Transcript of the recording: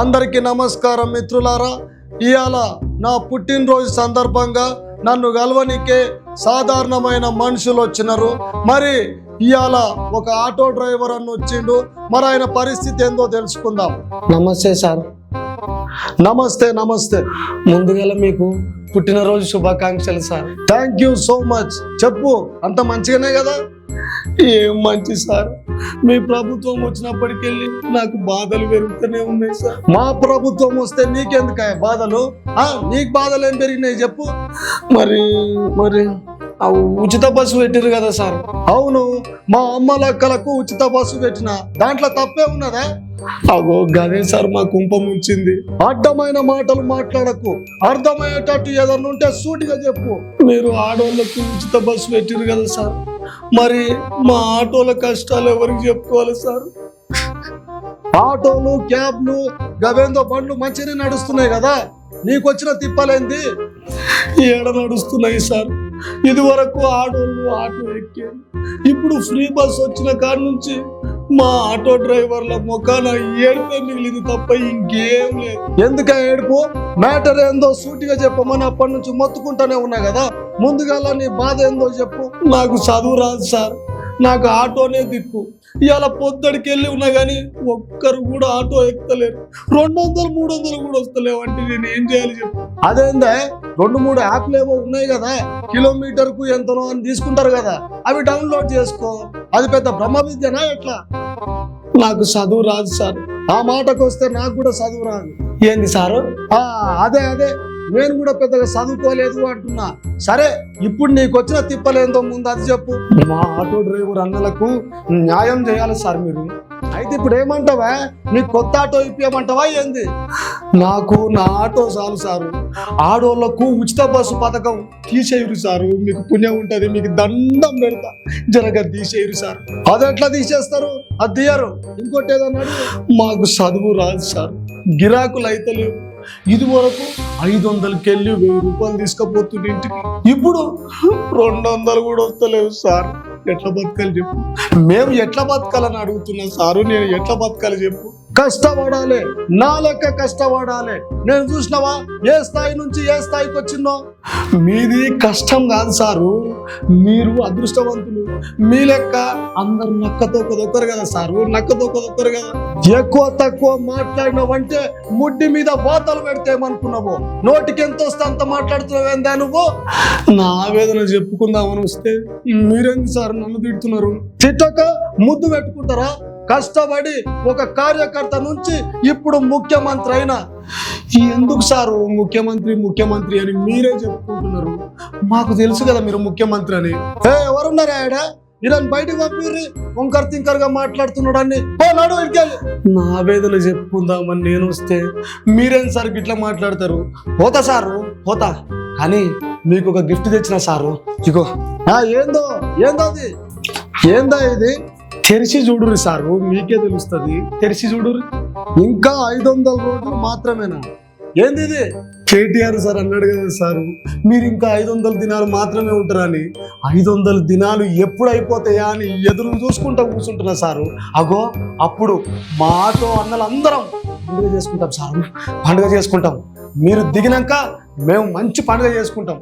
అందరికీ నమస్కారం మిత్రులారా. ఇవాళ నా పుట్టినరోజు సందర్భంగా నన్ను గెలవనికే సాధారణమైన మనుషులు వచ్చినారు. మరి ఇవాళ ఒక ఆటో డ్రైవర్ అన్న వచ్చిండు. మరి ఆయన పరిస్థితి ఏందో తెలుసుకుందాం. నమస్తే సార్. నమస్తే నమస్తే. ముందుగా మీకు పుట్టినరోజు శుభాకాంక్షలు sir. Thank you so much చెప్పు అంత మంచిగానే కదా? ఏం మంచి సార్? మీ ప్రభుత్వం వచ్చినప్పటికెళ్ళి నాకు బాధలు పెరుగుతూనే ఉన్నాయి సార్. మా ప్రభుత్వం వస్తే నీకెందుకాయ బాధలు? నీకు బాధలు ఏం పెరిగినాయి చెప్పు. మరి మరి ఉచిత బస్సు పెట్టారు కదా సార్. అవును మా అమ్మ లెక్కలకు ఉచిత బస్సు పెట్టిన. దాంట్లో తప్పే ఉన్నదా? అగో గదే సార్ మా కుంపం ఉంచింది అడ్డమైన మాటలు మాట్లాడకు. అర్థమయ్యేటట్టు ఏదన్నా ఉంటే సూటిగా చెప్పు. మీరు ఆడవాళ్ళకు ఉచిత బస్సు పెట్టారు కదా సార్. మరి మా ఆటోల కష్టాలు ఎవరికి చెప్పుకోవాలి సార్? ఆటోలు క్యాబ్లు గవేందో బండ్లు మంచిగా నడుస్తున్నాయి కదా? నీకు వచ్చిన తిప్పలేంది? ఏడ నడుస్తున్నాయి సార్? ఇది వరకు ఆటోళ్ళు ఆటో ఎక్కారు ఇప్పుడు ఫ్రీ బస్ వచ్చిన కాడ నుంచి మా ఆటో డ్రైవర్ల ముఖాన ఏడుపే మిగిలింది తప్ప ఇంకేం లేదు. ఎందుక ఏడుపు? మ్యాటర్ ఏందో సూటిగా చెప్పమని అప్పటి నుంచి మొత్తుకుంటానే ఉన్నా కదా? ముందుగా నీ బాధ ఏందో చెప్పు. నాకు చదువు రాదు సార్. నాకు ఆటోనే దిక్కు. ఇవాళ పొద్దుడికి వెళ్ళి ఉన్నా కానీ ఒక్కరు కూడా ఆటో ఎక్కలేరు. రెండు వందలు మూడు వందలు కూడా వస్తలేవు. అంటే నేను ఏం చేయాలి చెప్పు. అదేందే? రెండు మూడు యాప్లు ఏమో ఉన్నాయి కదా. కిలోమీటర్కు ఎంతనో అని తీసుకుంటారు కదా. అవి డౌన్లోడ్ చేసుకో. అది పెద్ద బ్రహ్మ విద్యనా ఎట్లా? నాకు చదువు రాదు సార్. ఆ మాటకు వస్తే నాకు కూడా చదువు రాదు. ఏంది సారు? ఆ, అదే అదే. నేను కూడా పెద్దగా చదువుకోలేదు అంటున్నా. సరే ఇప్పుడు నీకు వచ్చిన తిప్పలేందో ముందు అది చెప్పు. మా ఆటో డ్రైవర్ అన్నలకు న్యాయం చేయాలి సార్ మీరు. అయితే ఇప్పుడు ఏమంటావా? నీకు కొత్త ఆటో ఇప్పియమంటావా ఏంది? నాకు నా ఆటో చాలు సారు. ఆడోళ్ళకు ఉచిత బస్సు పథకం తీసేయరు సారు. మీకు పుణ్యం ఉంటది మీకు దండం పెడతా. జరగ తీసేయరు సార్. అది ఎట్లా తీసేస్తారు? అది తీయరు. ఇంకోటి ఏదన్నా అడుగు. మాకు చదువు రాదు సార్. గిరాకులు అయితే లేవు. ఇది వరకు ఐదు వందలకి వెళ్ళి వెయ్యి రూపాయలు తీసుకపోతుంది ఇంటికి. ఇప్పుడు రెండు వందలు కూడా వస్తలేవు సార్. ఎట్లా బతకాలి చెప్పు. మేము ఎట్లా బతకాలని అడుగుతున్నా సారు? నేను ఎట్లా బతకాలి చెప్పు? కష్టపడాలి. నా లెక్క కష్టపడాలి. నేను చూసినావా? ఏ స్థాయి నుంచి ఏ స్థాయికి వచ్చిందో? మీది కష్టం కాదు సారు. మీరు అదృష్టవంతులు. మీ లెక్క అందరు నక్కతో కొదొక్కరు కదా సారు. నక్కతో కొదొక్కరు కదా. ఎక్కువ తక్కువ మాట్లాడినావంటే ముడ్డి మీద వాతలు పెడితేమనుకున్నావు నోటికి ఎంత వస్తే అంత మాట్లాడుతున్నావు ఏందా నువ్వు? నా ఆవేదన చెప్పుకుందామని వస్తే మీరేంది సార్ నన్ను తిడుతున్నారు? తిట్టక ముద్దు పెట్టుకుంటారా? కష్టపడి ఒక కార్యకర్త నుంచి ఇప్పుడు ముఖ్యమంత్రి అయినా. ఎందుకు సారు ముఖ్యమంత్రి ముఖ్యమంత్రి అని మీరే చెప్పుకుంటున్నారు? మాకు తెలుసు కదా మీరు ముఖ్యమంత్రి అని. ఏ ఎవరున్నారా ఆడ? ఇలా బయటకు పంపిర్రి. వంకర్ తింకర్గా మాట్లాడుతున్నాడు అని నడు ఇంకెళ్ళి నా ఆవేదన చెప్పుకుందామని నేను వస్తే మీరేం సార్ ఇట్లా మాట్లాడతారు? పోతా సారు పోతా. కానీ మీకు ఒక గిఫ్ట్ తెచ్చిన సారు. ఇగో. ఆ ఏందో ఏందో అది? ఏందా ఇది? తెరిచి చూడుర్రి సారు మీకే తెలుస్తుంది. తెరిచి చూడుర్రి. ఇంకా ఐదు వందల రోజులు మాత్రమేనా? ఏంది ఇది? కేటీఆర్ సార్ అన్నాడు కదా సారు మీరు ఇంకా ఐదు వందల దినాలు మాత్రమే ఉంటారని ఐదు వందల దినాలు ఎప్పుడు అయిపోతాయా అని ఎదురు చూసుకుంటా కూర్చుంటున్నా సారు. అగో అప్పుడు మా ఆటో అన్నలందరం పండుగ చేసుకుంటాం సారు. పండుగ చేసుకుంటాం. మీరు దిగినాక మేము మంచి పండుగ చేసుకుంటాం.